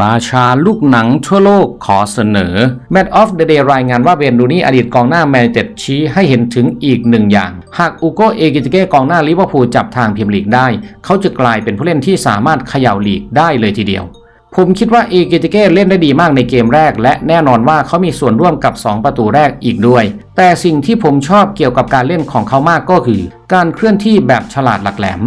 ราชาลูกหนังทั่วโลกขอเสนอ Match of the Day รายงานว่าเวนรูนี่อดีตกองหน้าแมนเชสเต็ดชี้ให้เห็นถึงอีกหนึ่งอย่าง หากอูโกเอกิติเก้กองหน้าลิเวอร์พูลจับทางพรีเมียร์ลีกได้ เขาจะกลายเป็นผู้เล่นที่สามารถเขย่าลีกได้เลยทีเดียว ผมคิดว่าเอกิติเก้เล่นได้ดีมากในเกมแรก และแน่นอนว่าเขามีส่วนร่วมกับ 2 ประตูแรกอีกด้วย แต่สิ่งที่ผมชอบเกี่ยวกับการเล่นของเขามากก็คือ การเคลื่อนที่แบบฉลาดหลักแหลม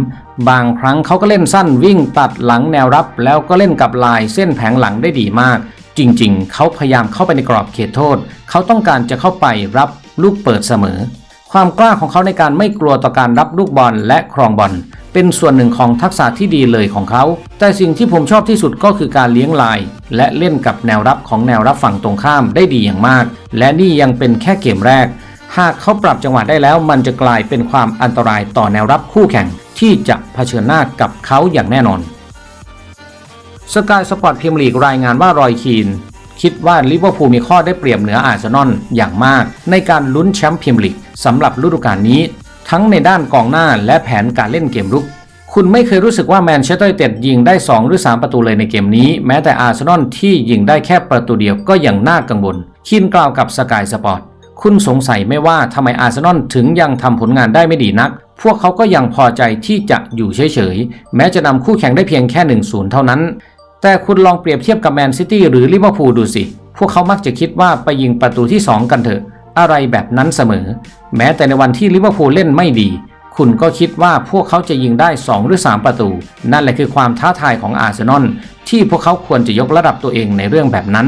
บางครั้งเขาก็เล่นสั้นวิ่งตัดหลังแนวรับ แล้วก็เล่นกับลายเส้นแผงหลังได้ดีมาก จริงๆ เขาพยายามเข้าไปในกรอบเขตโทษ เขาต้องการจะเข้าไปรับลูกเปิดเสมอ ความกล้าของเขาในการไม่กลัวต่อการรับลูกบอลและครองบอลเป็นส่วนหนึ่งของทักษะที่ดีเลยของเขา แต่สิ่งที่ผมชอบที่สุดก็คือการเลี้ยงลาย และเล่นกับแนวรับของแนวรับฝั่งตรงข้ามได้ดีอย่างมาก และนี่ยังเป็นแค่เกมแรก หากเขาปรับจังหวะได้แล้วมันจะกลายเป็นความอันตรายต่อแนวรับคู่แข่งที่จะ เผชิญหน้ากับเขาอย่างแน่นอนสกายสปอร์ตพรีเมียร์ลีกรายงานว่ารอยคีน คิดว่าลิเวอร์พูลมีข้อได้เปรียบเหนืออาร์เซนอลอย่างมาก ในการลุ้นแชมป์พรีเมียร์ลีกสำหรับฤดูกาลนี้ ทั้งในด้านกองหน้าและแผนการเล่นเกมรุก คุณไม่เคยรู้สึกว่าแมนเชสเตอร์เต็ดยิงได้ 2 หรือ 3 ประตูเลยในเกมนี้ แม้แต่อาร์เซนอลที่ยิงได้แค่ประตูเดียวก็ยังน่ากังวลคินกล่าวกับสกายสปอร์ต คุณสงสัยไม่ว่าทำไมอาร์เซนอลถึงยังทำผลงานได้ไม่ดีนัก พวกเขาก็ยังพอใจที่จะอยู่เฉยๆ แม้จะนำคู่แข่งได้เพียงแค่ 1-0 เท่านั้น แต่คุณลองเปรียบเทียบกับแมนซิตี้หรือลิเวอร์พูลดูสิ พวกเขามักจะคิดว่าไปยิงประตูที่ 2 กันเถอะ อะไรแบบนั้นเสมอ แม้แต่ในวันที่ลิเวอร์พูลเล่นไม่ดี คุณก็คิดว่าพวกเขาจะยิงได้ 2 หรือ 3 ประตู นั่นแหละคือความท้าทายของอาร์เซนอลที่พวกเขาควรจะยกระดับตัวเองในเรื่องแบบนั้น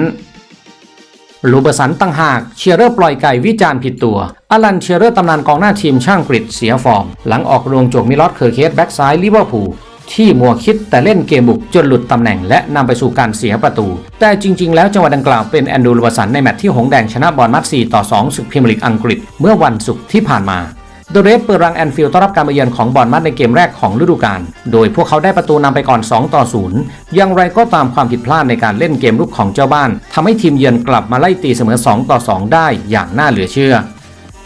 ลูเบอร์สันตั้งหากเชียร์เรอร์ปล่อยไก่วิจารณ์ผิดตัวอลันเชียร์เรอร์ตำนานกองหน้าทีมช่างกรีดเสียฟอร์ม หลังออกโรงโจกมิลอสเคอร์เคสแบ็กซ้ายลิเวอร์พูลที่มัวคิดแต่เล่นเกมบุกจนหลุดตำแหน่งและนำไปสู่การเสียประตู แต่จริง ๆ แล้วจังหวะดังกล่าวเป็นแอนดูลูเบอร์สันในแมตช์ที่หงแดงชนะบอลมัด4ต่อ 2 ศึกพรีเมียร์ลีกอังกฤษเมื่อวันศุกร์ที่ผ่านมา โดเรสเปิดรังแอนฟิลด์ต้อนรับการมาเยือนของบอลมัดในเกมแรกของฤดูกาล โดยพวกเขาได้ประตูนำไปก่อน 2 ต่อ 0 อย่างไรก็ตามความผิดพลาดในการเล่นเกมลุกของเจ้าบ้านทำให้ทีมเยือนกลับมาไล่ตีเสมอ 2 ต่อ 2 ได้อย่างน่าเหลือเชื่อ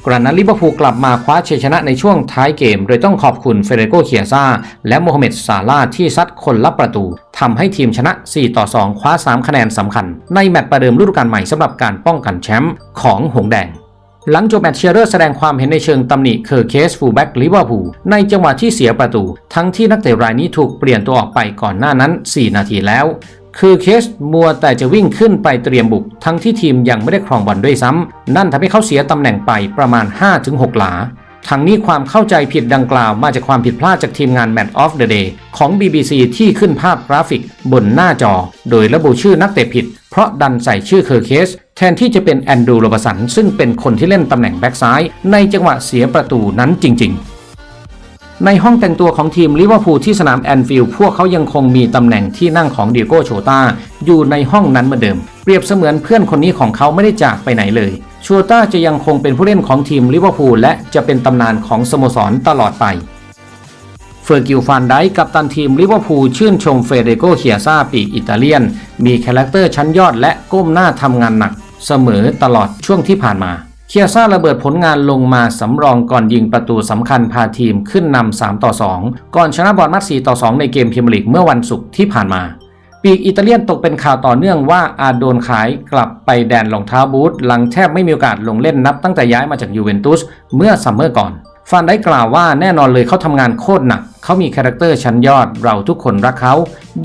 กระนั้นลิเวอร์พูลกลับมาคว้าชัยชนะในช่วงท้ายเกม โดยต้องขอบคุณเฟเดโกเคียซาและโมฮัมเหม็ดซาลาห์ที่ซัดคนละประตูทำให้ทีมชนะ 4 ต่อ 2 คว้า 3 คะแนนสำคัญ ในแมตช์ประเดิมฤดูกาลใหม่สำหรับการป้องกันแชมป์ของหงแดง หลังจบแมตช์เชียร์เรอร์แสดงความเห็นในเชิงตำหนิเคอร์เคสฟูลแบ็กลิเวอร์พูลในจังหวะที่เสียประตู ทั้งที่นักเตะรายนี้ถูกเปลี่ยนตัวออกไปก่อนหน้านั้น 4 นาทีแล้ว คือเคสมัวแต่จะวิ่งขึ้นไปเตรียมบุก ทั้งที่ทีมยังไม่ได้ครองบอลด้วยซ้ำ นั่นทำให้เขาเสียตำแหน่งไปประมาณ 5-6 หลาทั้งนี้ความเข้าใจผิดดังกล่าวมาจากความผิดพลาดจากทีมงาน Match of the Day ของ BBC ที่ขึ้นภาพกราฟิกบนหน้าจอ โดยระบุชื่อนักเตะผิด เพราะดันใส่ชื่อเคอร์เคส แทนที่จะเป็นแอนดูโรบสันซึ่งเป็นคนที่เล่นตำแหน่งแบ็กซ้าย ในจังหวะเสียประตูนั้นจริง ๆ ในห้องแต่งตัวของทีมลิเวอร์พูลที่สนามแอนฟิลด์พวกเขายังคงมีตำแหน่งที่นั่งของเดียโก้โชตาอยู่ในห้องนั้นเหมือนเดิม เปรียบเสมือนเพื่อนคนนี้ของเขาไม่ได้จากไปไหนเลยโชต้าจะยังคงเป็นผู้เล่นของทีมลิเวอร์พูลและจะเป็นตำนานของสโมสรตลอดไป เฟอร์กิลฟานไดกับตันทีมลิเวอร์พูลชื่นชมเฟเดโกเคียซาปีกอิตาเลียน มีคาแรคเตอร์ชั้นยอดและก้มหน้าทำงานหนัก เสมอตลอดช่วงที่ผ่านมา เคียซ่าระเบิดผลงานลงมาสำรองก่อนยิงประตูสำคัญพาทีมขึ้นนำ3ต่อ 2 ก่อนชนะบอลมัด4ต่อ 2 ในเกมพรีเมียร์ลีกเมื่อวันศุกร์ที่ผ่านมาปีกอิตาเลียนตกเป็นข่าวต่อเนื่องว่าอาจโดนขายกลับไปแดนรองเท้าบูทหลังแทบไม่มีโอกาสลงเล่นนับตั้งแต่ย้ายมาจากยูเวนตุสเมื่อซัมเมอร์ก่อน ฟานได้กล่าวว่าแน่นอนเลยเขาทำงานโคตรหนัก เขามีคาแรคเตอร์ชั้นยอด เราทุกคนรักเขา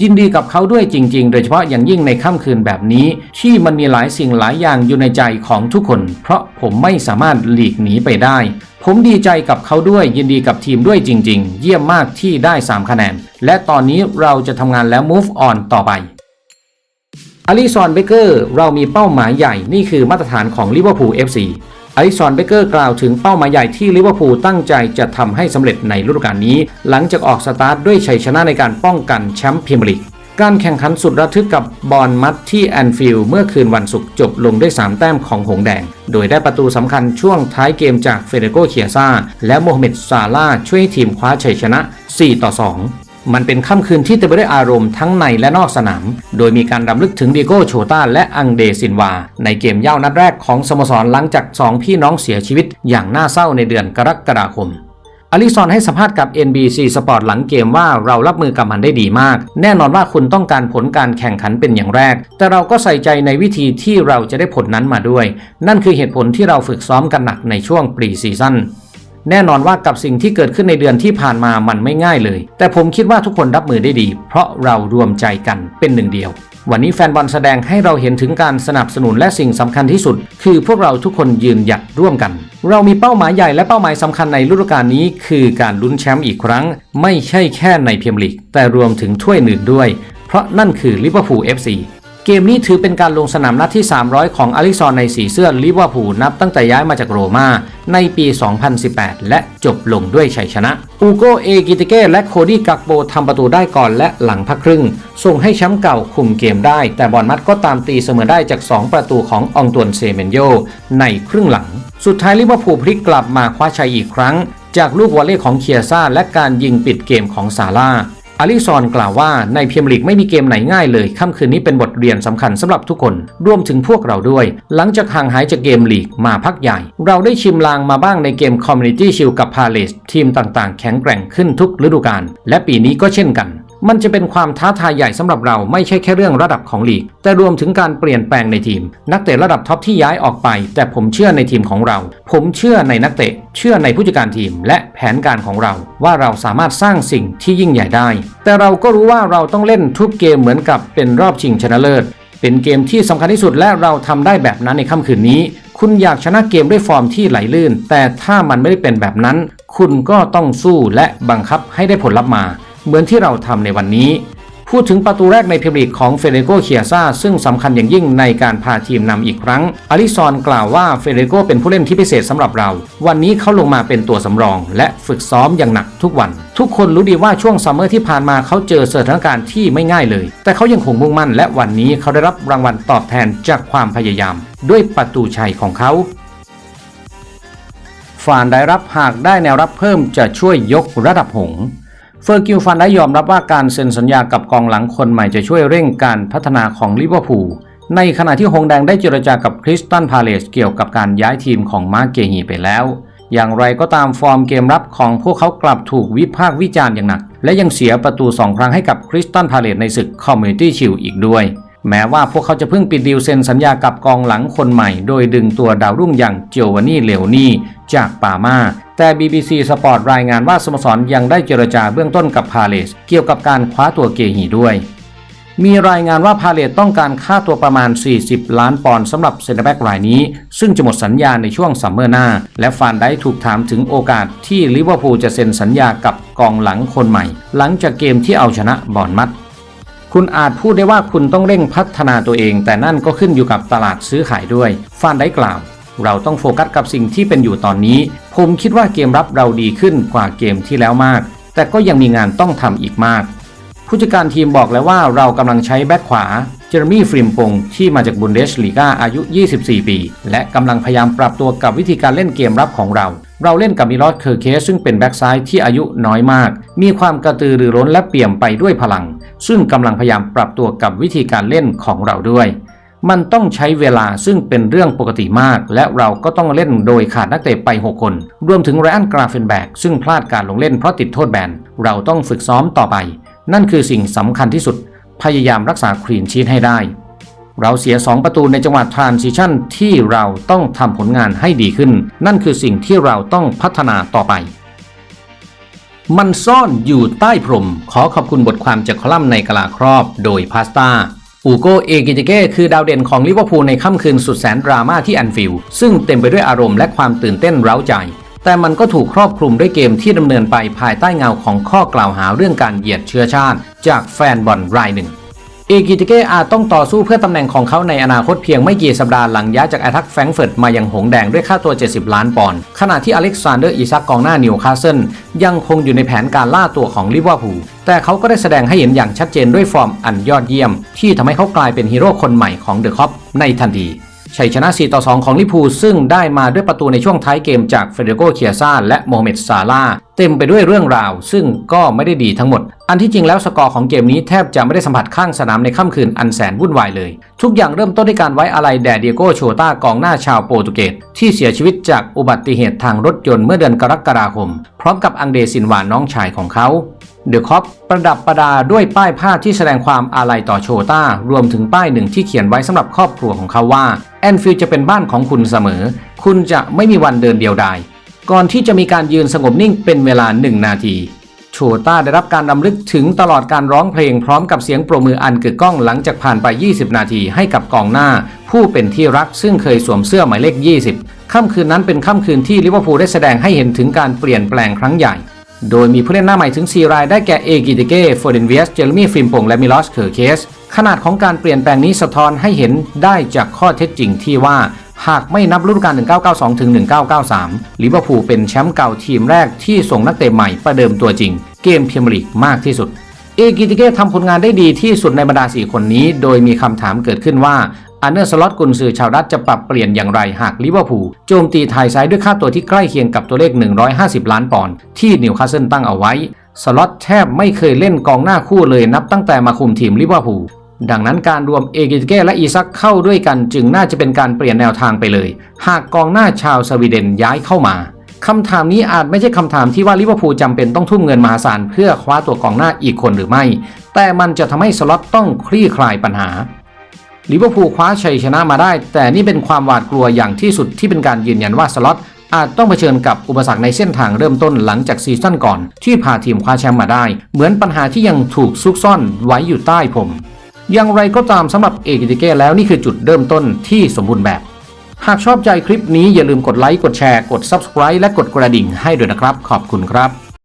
ยินดีกับเขาด้วยจริง ๆ โดยเฉพาะอย่างยิ่งในค่ำคืนแบบนี้ ที่มันมีหลายสิ่งหลายอย่างอยู่ในใจของทุกคน เพราะผมไม่สามารถหลีกหนีไปได้ ผมดีใจกับเขาด้วยยินดีกับทีมด้วยจริง ๆ เยี่ยมมากที่ได้ 3 คะแนน และตอนนี้เราจะทำงานแล้ว move on ต่อไปอลิซอนเบเกอร์เรามีเป้าหมายใหญ่นี่คือมาตรฐานของลิเวอร์พูล FC อลิซอนเบเกอร์กล่าวถึงเป้าหมายใหญ่ที่ลิเวอร์พูลตั้งใจจะทำให้สำเร็จในฤดูกาลนี้ หลังจากออกสตาร์ทด้วยชัยชนะในการป้องกันแชมป์พรีเมียร์ลีกการแข่งขันสุดระทึกกับบอลมัดที่แอนฟิลด์เมื่อคืนวันศุกร์จบลงด้วย 3 แต้มของหงแดง โดยได้ประตูสำคัญช่วงท้ายเกมจากเฟเดโกเคียซาและโมฮัมเหม็ดซาลาช่วยทีมคว้าชัยชนะ 4 ต่อ 2 มันเป็นค่ำคืนที่เต็มไปด้วยอารมณ์ทั้งในและนอกสนาม โดยมีการรำลึกถึงดิโก้โชต้าและอังเดซินวา ในเกมเย่านัดแรกของสโมสรหลังจาก 2 พี่น้องเสียชีวิตอย่างน่าเศร้าในเดือนกรกฎาคมอลิซอนให้สัมภาษณ์กับ NBC Sport หลังเกมว่าเรารับมือกับมันได้ดีมาก แน่นอนว่าคุณต้องการผลการแข่งขันเป็นอย่างแรก แต่เราก็ใส่ใจในวิธีที่เราจะได้ผลนั้นมาด้วย นั่นคือเหตุผลที่เราฝึกซ้อมกันหนักในช่วงปรีซีซั่น แน่นอนว่ากับสิ่งที่เกิดขึ้นในเดือนที่ผ่านมามันไม่ง่ายเลย แต่ผมคิดว่าทุกคนรับมือได้ดี เพราะเรารวมใจกันเป็นหนึ่งเดียว วันนี้แฟนบอลแสดงให้เราเห็นถึงการสนับสนุนและสิ่งสำคัญที่สุด คือพวกเราทุกคนยืนหยัดร่วมกัน เรามีเป้าหมายใหญ่และเป้าหมายสำคัญในฤดูกาลนี้ คือการลุ้นแชมป์อีกครั้ง ไม่ใช่แค่ในเมียร์ลีกแต่รวมถึงถ้วยอื่นด้วย เพราะนั่นคือลิเวอร์พูล FC เกมนี้ถือเป็นการลงสนามนัดที่ 300 ของอลิซอนในสีเสื้อลิเวอร์พูลนับตั้งแต่ย้ายมาจากโรมาในปี 2018 และจบลงด้วยชัยชนะ อูโกเอกิติเก้และโคดี้กักโบทำประตูได้ก่อนและหลังพักครึ่ง ส่งให้แชมป์เก่าคุมเกมได้ แต่บอลมัดก็ตามตีเสมอได้จาก 2 ประตูขององตวนเซเมนโยในครึ่งหลัง สุดท้ายลิเวอร์พูลพลิกกลับมาคว้าชัยอีกครั้ง จากลูกวอลเลย์ของเคียซ่าและการยิงปิดเกมของซาร่า อาลิซอนกล่าวว่าในเมียมลีกไม่มีเกมไหนง่ายเลยค่ำคืนนี้เป็นบทเรียนสำคัญสำหรับทุกคน รวมถึงพวกเราด้วย หลังจากห่างหายจากเกมลีกมาพักใหญ่ เราได้ชิมลางมาบ้างในเกมคอมมูนิตี้ชิลกับพาเลสทีมต่างๆ แข็งแกร่งขึ้นทุกฤดูกาลและปีนี้ก็เช่นกัน มันจะเป็นความท้าทายใหญ่สำหรับเราไม่ใช่แค่เรื่องระดับของลีก แต่รวมถึงการเปลี่ยนแปลงในทีม นักเตะระดับท็อปที่ย้ายออกไป แต่ผมเชื่อในทีมของเรา ผมเชื่อในนักเตะ เชื่อในผู้จัดการทีม และแผนการของเรา ว่าเราสามารถสร้างสิ่งที่ยิ่งใหญ่ได้ แต่เราก็รู้ว่าเราต้องเล่นทุกเกมเหมือนกับเป็นรอบชิงชนะเลิศ เป็นเกมที่สำคัญที่สุดและเราทำได้แบบนั้นในค่ำคืนนี้ คุณอยากชนะเกมด้วยฟอร์มที่ไหลลื่น แต่ถ้ามันไม่ได้เป็นแบบนั้น คุณก็ต้องสู้และบังคับให้ได้ผลลัพธ์มา เหมือนที่เราทำในวันนี้ พูดถึงประตูแรกในพรีเมียร์ลีกของเฟเดโกเคียซาซึ่งสำคัญอย่างยิ่งในการพาทีมนำอีกครั้งอลิซอนกล่าวว่าเฟเดโกเป็นผู้เล่นที่พิเศษสำหรับเรา วันนี้เขาลงมาเป็นตัวสำรอง และฝึกซ้อมอย่างหนักทุกวัน ทุกคนรู้ดีว่าช่วงซัมเมอร์ที่ผ่านมาเขาเจอสถานการณ์ที่ไม่ง่ายเลย แต่เขายังคงมุ่งมั่น และวันนี้เขาได้รับรางวัลตอบแทนจากความพยายาม ด้วยประตูชัยของเขาฟานได้รับหากได้แนวรับเพิ่มจะช่วยยกระดับหง เฟอร์กิลฟันได้ยอมรับว่าการเซ็นสัญญากับกองหลังคนใหม่จะช่วยเร่งการพัฒนาของลิเวอร์พูลในขณะที่หงแดงได้เจรจากับคริสตันพาเลสเกี่ยวกับการย้ายทีมของมาร์เกฮีไปแล้ว อย่างไรก็ตามฟอร์มเกมรับของพวกเขากลับถูกวิพากษ์วิจารณ์อย่างหนัก และยังเสียประตู 2 ครั้งให้กับคริสตันพาเลสในศึกคอมมูนิตี้ชิลอีกด้วย แม้ว่าพวกเขาจะเพิ่งปิดดีลเซ็นสัญญากับกองหลังคนใหม่ โดยดึงตัวดาวรุ่งอย่างเจโวานี่เลโอนี่จากปามาแต่ BBC Sport รายงานว่าสโมสรยังได้เจรจาเบื้องต้นกับพาเลสเกี่ยวกับการคว้าตัวเกฮีด้วย มีรายงานว่าพาเลตต้องการค่าตัวประมาณ 40 ล้านปอนด์สำหรับเซนเตอร์แบ็กรายนี้ ซึ่งจะหมดสัญญาในช่วงซัมเมอร์หน้า และฟานได้ถูกถามถึงโอกาสที่ลิเวอร์พูลจะเซ็นสัญญากับกองหลังคนใหม่ หลังจากเกมที่เอาชนะบอร์นมัด คุณอาจพูดได้ว่าคุณต้องเร่งพัฒนาตัวเอง แต่นั่นก็ขึ้นอยู่กับตลาดซื้อขายด้วยฟานได้กล่าว เราต้องโฟกัสกับสิ่งที่เป็นอยู่ตอนนี้ ผมคิดว่าเกมรับเราดีขึ้นกว่าเกมที่แล้วมาก แต่ก็ยังมีงานต้องทำอีกมาก ผู้จัดการทีมบอกแล้วว่าเรากำลังใช้แบ็คขวาเจอร์มี่ฟริมปงที่มาจากบุนเดสลีกาอายุ 24 ปี และกำลังพยายามปรับตัวกับวิธีการเล่นเกมรับของเรา เราเล่นกับมิลอสเคอร์เคสซึ่งเป็นแบ็กซ้ายที่อายุน้อยมาก มีความกระตือรือร้นและเปี่ยมไปด้วยพลัง ซึ่งกำลังพยายามปรับตัวกับวิธีการเล่นของเราด้วย มันต้องใช้เวลาซึ่งเป็นเรื่องปกติมาก และเราก็ต้องเล่นโดยขาดนักเตะไป 6 คน รวมถึงไรอันกราเฟนแบกซึ่งพลาดการลงเล่นเพราะติดโทษแบนเราต้องฝึกซ้อมต่อไป นั่นคือสิ่งสำคัญที่สุด พยายามรักษาคลีนชีทให้ได้ เราเสีย 2 ประตูในจังหวะทรานซิชันที่เราต้องทำผลงานให้ดีขึ้น นั่นคือสิ่งที่เราต้องพัฒนาต่อไป มันซ่อนอยู่ใต้พรม ขอขอบคุณบทความจากคอลัมน์ในกะลาครอบ โดยพาสตาอูโกเอกิติเก้คือดาวเด่นของลิเวอร์พูลในค่ำคืนสุดแสนดราม่าที่แอนฟิลด์ซึ่งเต็มไปด้วยอารมณ์และความตื่นเต้นเร้าใจ แต่มันก็ถูกครอบคลุมด้วยเกมที่ดำเนินไปภายใต้เงาของข้อกล่าวหาเรื่องการเหยียดเชื้อชาติ จากแฟนบอลรายหนึ่ง อกิติเกอาจต้องต่อสู้เพื่อตำแหน่งของเขาในอนาคตเพียงไม่กี่สัปดาห์หลังย้ายจากแอทักแฟรงเฟิร์ตมายังหงแดงด้วยค่าตัว 70 ล้านปอนด์ขณะที่อเล็กซานเดอร์อิซักกองหน้านิวคาสเซิลยังคงอยู่ในแผนการล่าตัวของลิเวอร์พูลแต่เขาก็ได้แสดงให้เห็นอย่างชัดเจนด้วยฟอร์มอันยอดเยี่ยม ที่ทำให้เขากลายเป็นฮีโร่คนใหม่ของเดอะคอปในทันที ชัยชนะ 4 ต่อ 2 ของลิพูซึ่งได้มาด้วยประตูในช่วงท้ายเกมจากเฟเดโกเคียซ่าและโมฮัมเหม็ดซาลาเต็มไปด้วยเรื่องราว ซึ่งก็ไม่ได้ดีทั้งหมด อันที่จริงแล้วสกอร์ของเกมนี้แทบจะไม่ได้สัมผัสข้างสนามในค่ำคืนอันแสนวุ่นวายเลย ทุกอย่างเริ่มต้นด้วยการไว้อาลัยแด่เดียโกโชตากองหน้าชาวโปรตุเกสที่เสียชีวิตจากอุบัติเหตุทางรถยนต์เมื่อเดือนกรกฎาคม พร้อมกับอังเดซินวานน้องชายของเขา เดอะคอปประดับประดาด้วยป้ายผ้าที่แสดงความอาลัยต่อโชต้ารวมถึงป้ายหนึ่งที่เขียนไว้สำหรับครอบครัวของเขาว่าแอนฟิลจะเป็นบ้านของคุณเสมอ คุณจะไม่มีวันเดินเดียวดายก่อนที่จะมีการยืนสงบนิ่งเป็นเวลาหนึ่งนาทีโชต้าได้รับการรำลึกถึงตลอดการร้องเพลงพร้อมกับเสียงปรบมืออันกึกก้องหลังจากผ่านไป 20 นาทีให้กับกองหน้า ผู้เป็นที่รักซึ่งเคยสวมเสื้อหมายเลข 20 ค่ำคืนนั้นเป็นค่ำคืนที่ลิเวอร์พูลได้แสดงให้เห็นถึงการเปลี่ยนแปลงครั้งใหญ่ โดยมีผู้เล่นหน้าใหม่ถึง 4 รายได้แก่เอกิเตเก้โฟอร์เดนเวียส เจอร์มี่ฟิมปงและมิลอส เคอร์เคส ขนาดของการเปลี่ยนแปลงนี้สะท้อนให้เห็นได้จากข้อเท็จจริงที่ว่า หากไม่นับฤดูกาล 1992 ถึง 1993 ลิเวอร์พูลเป็นแชมป์เก่าทีมแรกที่ส่งนักเตะใหม่ประเดิมตัวจริง เกมพรีเมียร์ลีกมากที่สุด เอกิติเก้ทำผลงานได้ดีที่สุดในบรรดา 4 คนนี้ โดยมีคำถามเกิดขึ้นว่า อันเนอร์สล็อตกุนซือชาวดัตจะปรับเปลี่ยนอย่างไรหากลิเวอร์พูลโจมตีไทยซ้ายด้วยค่าตัวที่ใกล้เคียงกับตัวเลข 150 ล้านปอนด์ที่นิวคาสเซิลตั้งเอาไว้ สล็อตแทบไม่เคยเล่นกองหน้าคู่เลยนับตั้งแต่มาคุมทีมลิเวอร์พูลดังนั้นการรวมเอกิติเก้และอีซักเข้าด้วยกันจึงน่าจะเป็นการเปลี่ยนแนวทางไปเลย หากกองหน้าชาวสวีเดนย้ายเข้ามาคำถามนี้อาจไม่ใช่คำถามที่ว่าลิเวอร์พูลจำเป็นต้องทุ่มเงินมหาศาลเพื่อคว้าตัวกองหน้าอีกคนหรือไม่ แต่มันจะทำให้สล็อตต้องคลี่คลายปัญหา ลิเวอร์พูลคว้าชัยชนะมาได้ แต่นี่เป็นความหวาดกลัวอย่างที่สุดที่เป็นการยืนยันว่าสล็อตอาจต้องเผชิญกับอุปสรรคในเส้นทางเริ่มต้นหลังจากซีซั่นก่อน ที่พาทีมคว้าแชมป์มาได้ เหมือนปัญหาที่ยังถูกซุกซ่อนไว้อยู่ใต้ผม อย่างไรก็ตามสำหรับเอกิติเก้แล้วนี่คือจุดเริ่มต้นที่สมบูรณ์แบบ หากชอบใจคลิปนี้อย่าลืมกดไลค์กดแชร์กด Subscribe และกดกระดิ่งให้ด้วยนะครับ ขอบคุณครับ